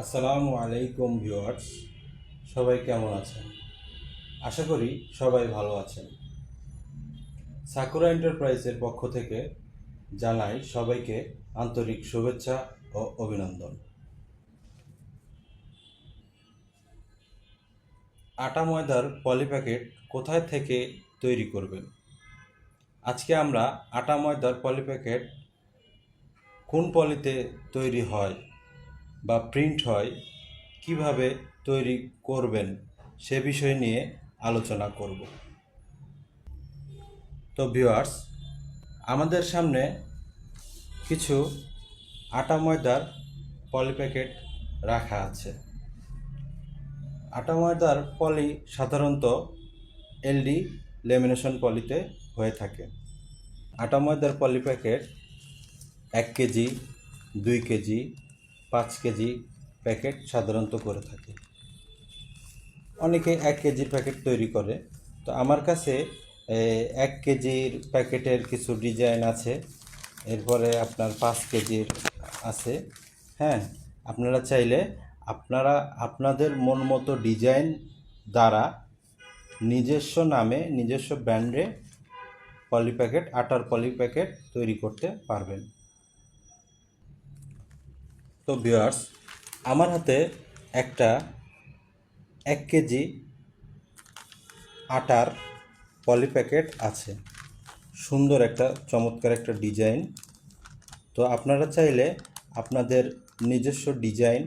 আসসালামু আলাইকুম ভিউয়ার্স, সবাই কেমন আছেন? আশা করি সবাই ভালো আছেন। সাকুরা এন্টারপ্রাইজের পক্ষ থেকে জানাই সবাইকে আন্তরিক শুভেচ্ছা ও অভিনন্দন। আটা ময়দার পলি প্যাকেট কোথায় থেকে তৈরি করবেন? আজকে আমরা আটা ময়দার পলি প্যাকেট কোন পলিতে তৈরি হয়? বা প্রিন্ট হয়, কীভাবে তৈরি করবেন সে বিষয় নিয়ে আলোচনা করব। তো ভিউয়ার্স আমাদের সামনে কিছু আটা ময়দার পলি প্যাকেট রাখা আছে। আটা ময়দার পলি সাধারণত এলডি লেমিনেশন পলিতে হয়ে থাকে। আটা ময়দার পলি প্যাকেট এক কেজি, দুই কেজি পাঁচ কেজি প্যাকেট সাধারণত করে থাকে। অনেকে এক কেজির প্যাকেট তৈরি করে। তো আমার কাছে এক কেজির প্যাকেটের কিছু ডিজাইন আছে। এরপরে আপনার পাঁচ কেজির আছে। হ্যাঁ আপনারা চাইলে আপনারা, আপনাদের মন মতো ডিজাইন দ্বারা নিজস্ব নামে, নিজস্ব ব্র্যান্ডে পলি প্যাকেট, আটার পলি প্যাকেট তৈরি করতে পারবেন। তো ভিউয়ার্স আমার হাতে একটা এক কেজি আটার পলি প্যাকেট আছে। সুন্দর একটা, চমৎকার একটা ডিজাইন। তো আপনারা চাইলে আপনাদের নিজস্ব ডিজাইন,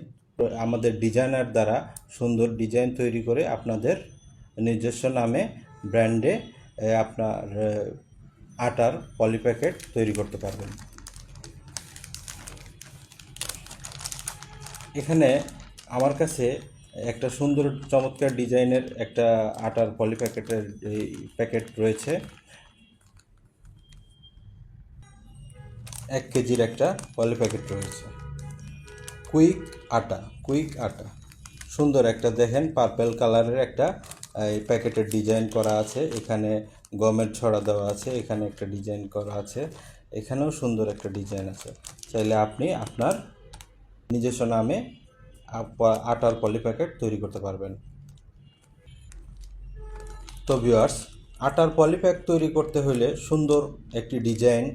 আমাদের ডিজাইনার দ্বারা সুন্দর ডিজাইন তৈরি করে আপনাদের নিজস্ব নামে ব্র্যান্ডে আপনার আটার পলি প্যাকেট তৈরি করতে পারবেন। এখানে আমার কাছে একটা সুন্দর চমৎকার ডিজাইনের একটা আটার পলি প্যাকেটের প্যাকেট রয়েছে। এক কেজির একটা পলি প্যাকেট রয়েছে। কুইক আটা কুইক আটা। সুন্দর একটা দেখেন, পার্পেল কালারের একটা এই প্যাকেটের ডিজাইন করা আছে। এখানে গমের ছড়া দেওয়া আছে, এখানে একটা ডিজাইন করা আছে। এখানেও সুন্দর একটা ডিজাইন আছে। চাইলে আপনি আপনার নিজস্ব নামে আটার পলি প্যাকেট তৈরি করতে পারবেন। তো ভিউয়ার্স আটার পলি প্যাক তৈরি করতে হলে সুন্দর একটি ডিজাইন,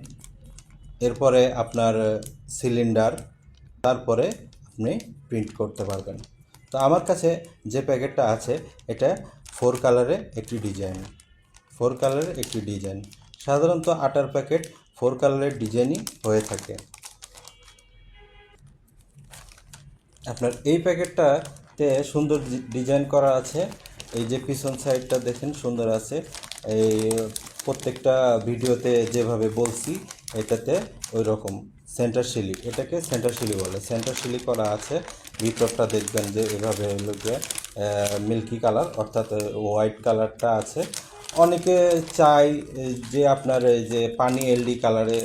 এরপরে আপনার সিলিন্ডার তারপরে আপনি প্রিন্ট করতে পারবেন। তো আমার কাছে যে প্যাকেটটা আছে, এটা ফোর কালারে একটি ডিজাইন। ফোর কালারের একটি ডিজাইন। সাধারণত আটার প্যাকেট ফোর কালারের ডিজাইনই হয়ে থাকে। আপনার এই প্যাকেটটাতে সুন্দর ডিজাইন করা আছে। এই যে পিছন সাইডটা দেখেন সুন্দর আছে। এই প্রত্যেকটা ভিডিওতে যেভাবে বলছি, এটাতে ওই রকম সেন্টার শিলি এটাকে সেন্টার শিলি বলে। সেন্টার শিলি করা আছে। ভিতরটা দেখবেন যে এভাবে গিয়ে মিল্কি কালার, অর্থাৎ হোয়াইট কালারটা আছে। অনেকে চাই যে আপনার এই যে পানি এলডি কালারে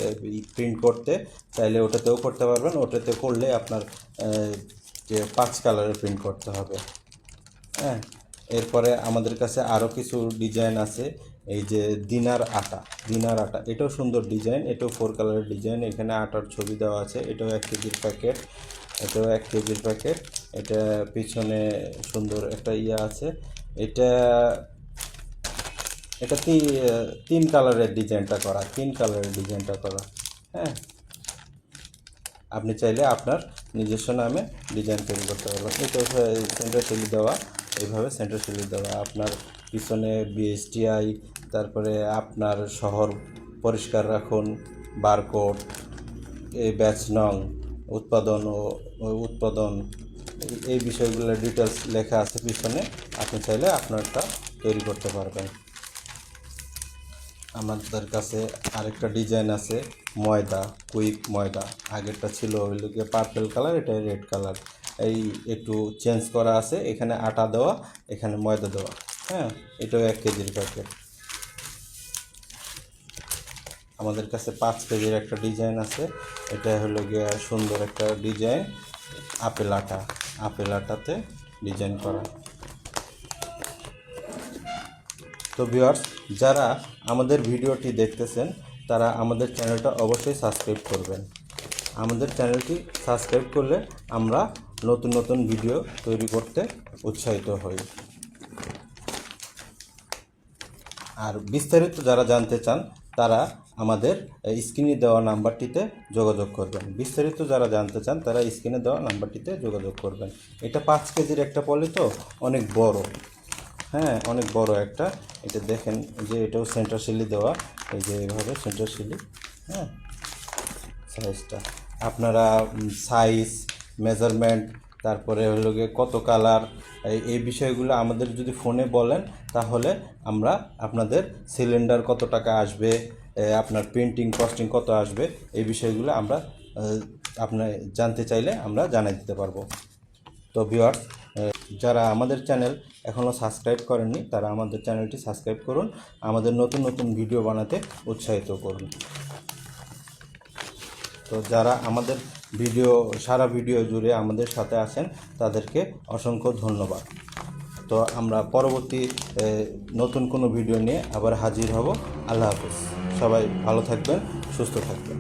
প্রিন্ট করতে, চাইলে ওটাতেও করতে পারবেন। ওটাতে করলে আপনার যে পাঁচ কালারে প্রিন্ট করতে হবে। হ্যাঁ এরপরে আমাদের কাছে আরও কিছু ডিজাইন আছে। এই যে দিনার আটা দিনার আটা, এটাও সুন্দর ডিজাইন এটাও ফোর কালারের ডিজাইন এখানে আটার ছবি দেওয়া আছে, এটাও এক কেজির প্যাকেট এটাও এক কেজির প্যাকেট এটা পিছনে সুন্দর একটা ইয়ে আছে। এটা এটা তিন কালারের ডিজাইনটা করা, তিন কালারের ডিজাইনটা করা। হ্যাঁ আপনি চাইলে আপনার নিজস্ব নামে ডিজাইন তৈরি করতে পারবেন। এটা সেন্টার শিলি দেওয়া, এইভাবে সেন্টার শিলি দেওয়া। আপনার পিছনে বিএসটিআই তারপরে আপনার শহর পরিষ্কার রাখুন বারকোড এই ব্যাচ নং, উৎপাদন ও উৎপাদন, এই বিষয়গুলো ডিটেলস লেখা আছে পিছনে। আপনি চাইলে আপনারটা তৈরি করতে পারবেন। আমাদের কাছে আরেকটা ডিজাইন আছে, ময়দা কুইক ময়দা। আগেরটা ছিল হইল গিয়ে পার্পেল কালার এটা রেড কালার এই একটু চেঞ্জ করা আছে, এখানে আটা দেওয়া, এখানে ময়দা দেওয়া। হ্যাঁ এটাও এক কেজির প্যাকেট আমাদের কাছে পাঁচ কেজির একটা ডিজাইন আছে, এটা হলো গিয়ে সুন্দর একটা ডিজাইন আপেল আটা। আপেল আটাতে ডিজাইন করা। তো ভিউয়ার্স, যারা আমাদের ভিডিওটি দেখতেছেন, তারা আমাদের চ্যানেলটা অবশ্যই সাবস্ক্রাইব করবেন। আমাদের চ্যানেলটি সাবস্ক্রাইব করলে আমরা নতুন নতুন ভিডিও তৈরি করতে উৎসাহিত হই। আর বিস্তারিত যারা জানতে চান, তারা আমাদের স্ক্রিনে দেওয়া নাম্বারটিতে যোগাযোগ করবেন। বিস্তারিত যারা জানতে চান, তারা স্ক্রিনে দেওয়া নাম্বারটিতে যোগাযোগ করবেন। এটা পাঁচ কেজির একটা পলি তো, অনেক বড়। হ্যাঁ অনেক বড় একটা। এটা দেখেন যে এটাও সেন্টার শিলি দেওয়া। এই যে এইভাবে সেন্টার শিলি হ্যাঁ সাইজটা আপনারা সাইজ মেজারমেন্ট তারপরে হলো গিয়ে কত কালার এই বিষয়গুলো আমাদের যদি ফোনে বলেন, তাহলে আমরা আপনাদের সিলিন্ডার কত টাকা আসবে আপনার প্রিন্টিং কস্টিং কত আসবে, এই বিষয়গুলো আমরা আপনার জানতে চাইলে আমরা জানাই দিতে পারব। তো ভিউয়ার্স যারা আমাদের চ্যানেল এখনও সাবস্ক্রাইব করেননি, তারা আমাদের চ্যানেলটি সাবস্ক্রাইব করুন, আমাদের নতুন নতুন ভিডিও বানাতে উৎসাহিত করুন। তো যারা আমাদের ভিডিও, সারা ভিডিও জুড়ে আমাদের সাথে আছেন, তাদেরকে অসংখ্য ধন্যবাদ। তো আমরা পরবর্তী নতুন কোনো ভিডিও নিয়ে আবার হাজির হব। আল্লাহ হাফিজ। সবাই ভালো থাকবেন, সুস্থ থাকবেন।